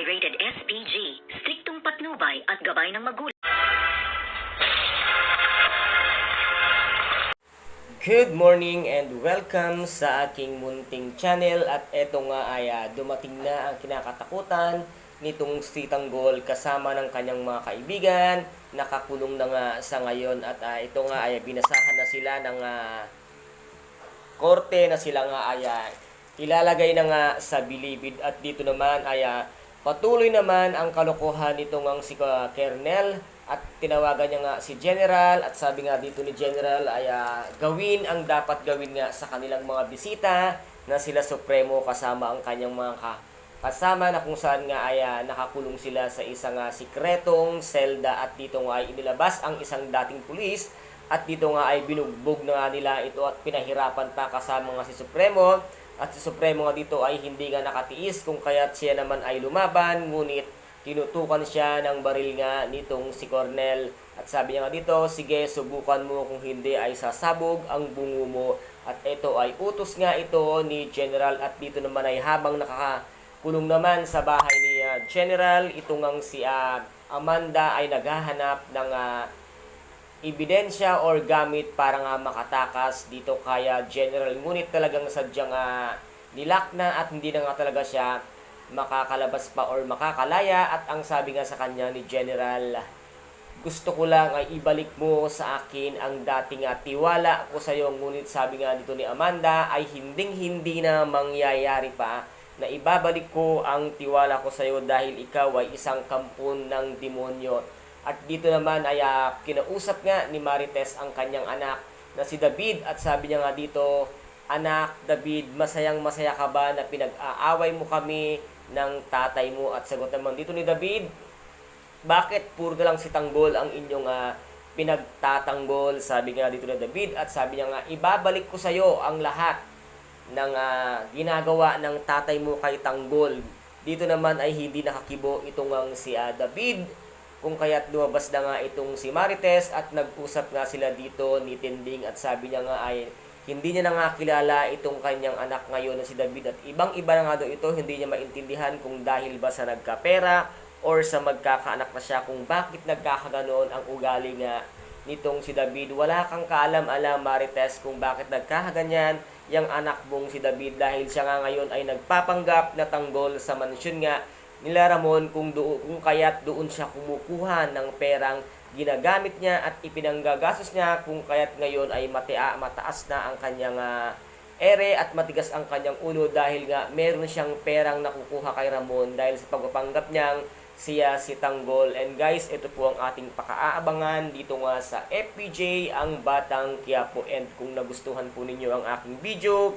ay rated SPG, striktong patnubay at gabay ng magulang. Good morning and welcome sa aking munting channel at eto nga ay ah, dumating na ang kinakatakutan nitong si Tanggol kasama ng kanyang mga kaibigan nakakulong na nga sa ngayon at ah, ito nga ay binasahan na sila ng ah, korte na sila nga ay ah, ilalagay na nga sa bilibid at dito naman ay ah, patuloy naman ang kalokohan nitong ang si Kernel at tinawagan niya nga si General at sabi nga dito ni General ay ah, gawin ang dapat gawin nga sa kanilang mga bisita na sila Supremo kasama ang kanyang mga ka- kasama na kung saan nga ay ah, nakakulong sila sa isang ah, sikretong selda at dito nga ay inilabas ang isang dating pulis at dito nga ay binugbog na nga nila ito at pinahirapan pa kasama nga si Supremo. At si Supremo nga dito ay hindi nga nakatiis kung kaya't siya naman ay lumaban. Ngunit tinutukan siya ng baril nga nitong si Cornel. At sabi niya nga dito sige subukan mo. Kung hindi ay sasabog ang bungo mo. At ito ay utos nga ito ni General. At dito naman ay habang nakakakulong naman sa bahay ni ah, General ito ngang si ah, Amanda ay naghahanap ng ah, ebidensya or gamit para nga makatakas. Dito kaya general ngunit talagang sadyang uh, nilak na at hindi na nga talaga siya makakalabas pa or makakalaya. At ang sabi nga sa kanya ni general gusto ko lang ay ibalik mo sa akin ang dating uh, tiwala ko sa iyo ngunit sabi nga dito ni Amanda ay hinding hindi na mangyayari pa na ibabalik ko ang tiwala ko sa iyo dahil ikaw ay isang kampon ng demonyo at dito naman ay ah, kinausap nga ni Marites ang kanyang anak na si David at sabi niya nga dito, Anak, David, masayang masaya ka ba na pinag-aaway mo kami ng tatay mo? At sagot naman dito ni David, Bakit puro na lang si Tanggol ang inyong ah, pinagtatanggol? Sabi nga dito ni David at sabi niya nga, ibabalik ko sa iyo ang lahat ng ah, ginagawa ng tatay mo kay Tanggol. Dito naman ay hindi nakakibo itong ang si ah, David kung kaya't lumabas na nga itong si Marites at nag-usap nga sila dito ni Tinding at sabi niya nga ay hindi niya na nga kilala itong kanyang anak ngayon na si David at ibang iba na nga daw ito hindi niya maintindihan kung dahil ba sa nagkapera or sa magkakaanak na siya kung bakit nagkakaganoon ang ugali nga nitong si David. Wala kang kaalam-alam Marites kung bakit nagkakaganyan yung anak mong si David dahil siya nga ngayon ay nagpapanggap na tanggol sa mansyon nga nila Ramon kung, do, kung kaya't doon siya kumukuha ng perang ginagamit niya at ipinanggagastos niya kung kaya't ngayon ay matia, mataas na ang kanyang ah, ere at matigas ang kanyang ulo dahil nga meron siyang perang nakukuha kay Ramon dahil sa pagpapanggap niyang siya si Tanggol. And guys, ito po ang ating pakaabangan dito nga sa FPJ ang Batang Quiapo. And kung nagustuhan po ninyo ang aking video,